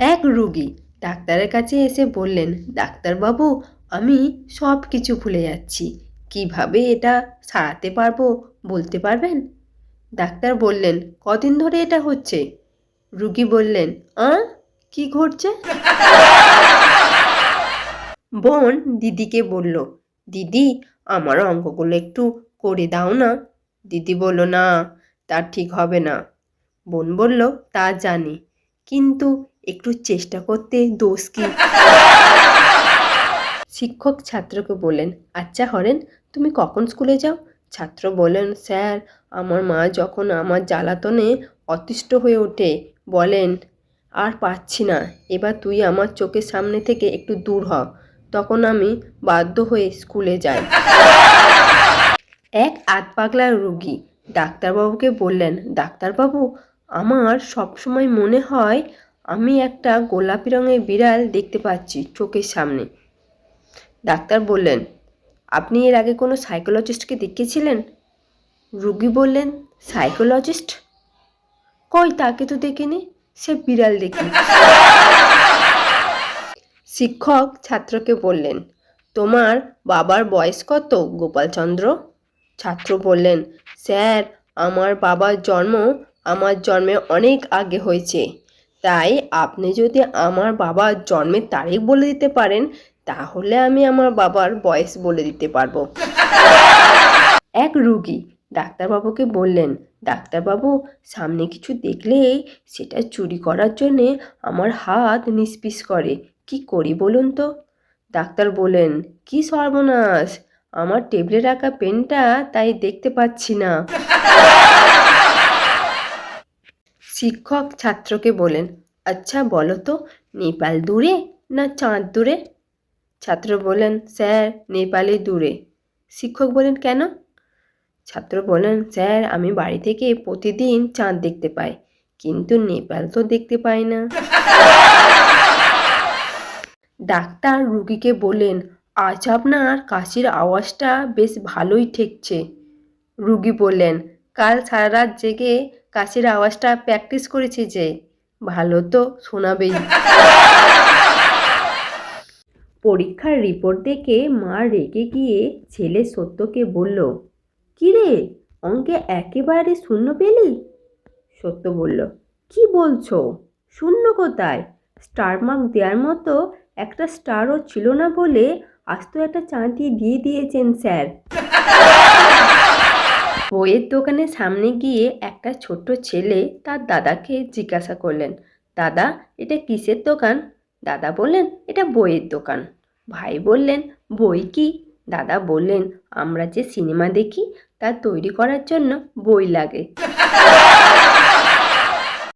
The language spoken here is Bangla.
এক রুগী ডাক্তারের কাছে এসে বললেন, ডাক্তারবাবু, আমি সব কিছু ভুলে যাচ্ছি। কীভাবে এটা সারাতে পারব বলতে পারবেন? ডাক্তার বললেন, কদিন ধরে এটা হচ্ছে? রুগী বললেন, আ? কি ঘটছে? বোন দিদিকে বলল, দিদি, আমার অঙ্কগুলো একটু করে দাও না। দিদি বলল, না, তা ঠিক হবে না। বোন বলল, তা জানি। কিন্তু একটু চেষ্টা করতে দোষ কি? শিক্ষক ছাত্রকে বললেন আচ্ছা হরেন, তুমি কখন স্কুলে যাও? ছাত্র বলেন স্যার, আমার মা যখন আমার জ্বালাতনে অতিষ্ঠ হয়ে ওঠে, বলেন, আর পাচ্ছি না, এবার তুই আমার চোখের সামনে থেকে একটু দূর হ, তখন আমি বাধ্য হয়ে স্কুলে যাই। এক আধ পাগলা রুগী ডাক্তারবাবুকে বললেন, ডাক্তারবাবু আমার সবসময় মনে হয় আমি একটা গোলাপি রঙের বিড়াল দেখতে পাচ্ছি চোখের সামনে। ডাক্তার বললেন, আপনি এর আগে কোনো সাইকোলজিস্টকে দেখিয়েছিলেন? রুগী বললেন, সাইকোলজিস্ট? কই তাকে তো দেখিনি, সে বিড়াল দেখি শিক্ষক ছাত্রকে বললেন, তোমার বাবার বয়স কত, গোপালচন্দ্র? ছাত্র বললেন, স্যার, আমার বাবার জন্ম আমার জন্মে অনেক আগে হয়েছে। তাই আপনি যদি আমার বাবার জন্মের তারিখ বলে দিতে পারেন, তাহলে আমি আমার বাবার বয়স বলে দিতে পারব। এক রুগী ডাক্তারবাবুকে বললেন, ডাক্তারবাবু, সামনে কিছু দেখলেই সেটা চুরি করার জন্যে আমার হাত নিষ্পিস করে। কি করি বলুন তো? ডাক্তার বলেন কি সর্বনাশ! আমার টেবিলে রাখা পেনটা তাই দেখতে পাচ্ছি না। শিক্ষক ছাত্রকে বলেন আচ্ছা বলো তো, নেপাল দূরে না চাঁদ দূরে? ছাত্র বলেন, স্যার, নেপালে দূরে। শিক্ষক বলেন, কেন? ছাত্র বলেন, স্যার, আমি বাড়ি থেকে প্রতিদিন চাঁদ দেখতে পাই, কিন্তু নেপাল তো দেখতে পাই না। ডাক্তার রুগীকে বলেন, আজ আপনার কাশির আওয়াজটা বেশ ভালোই ঠেকছে। রুগী বললেন কাল সারা রাত জেগে কাশির আওয়াজটা প্র্যাকটিস করেছি যে, ভালো তো শোনাবেই। পরীক্ষার রিপোর্ট দেখে মা রেগে গিয়ে ছেলে সত্যকে বলল, কি রে, অঙ্কে একেবারে শূন্য পেলি? সত্য বলল, কি বলছো? শূন্য কোথায়? স্টার মার্ক দেওয়ার মতো একটা স্টারও ছিল না বলে আজ তো একটা চাঁটি দিয়ে দিয়েছেন স্যার বইয়ের দোকানের সামনে গিয়ে একটা ছোট্ট ছেলে তার দাদাকে জিজ্ঞাসা করলেন, দাদা, এটা কিসের দোকান? দাদা বললেন, এটা বইয়ের দোকান। ভাই বললেন, বই কি? দাদা বললেন, আমরা যে সিনেমা দেখি, তা তৈরি করার জন্য বই লাগে।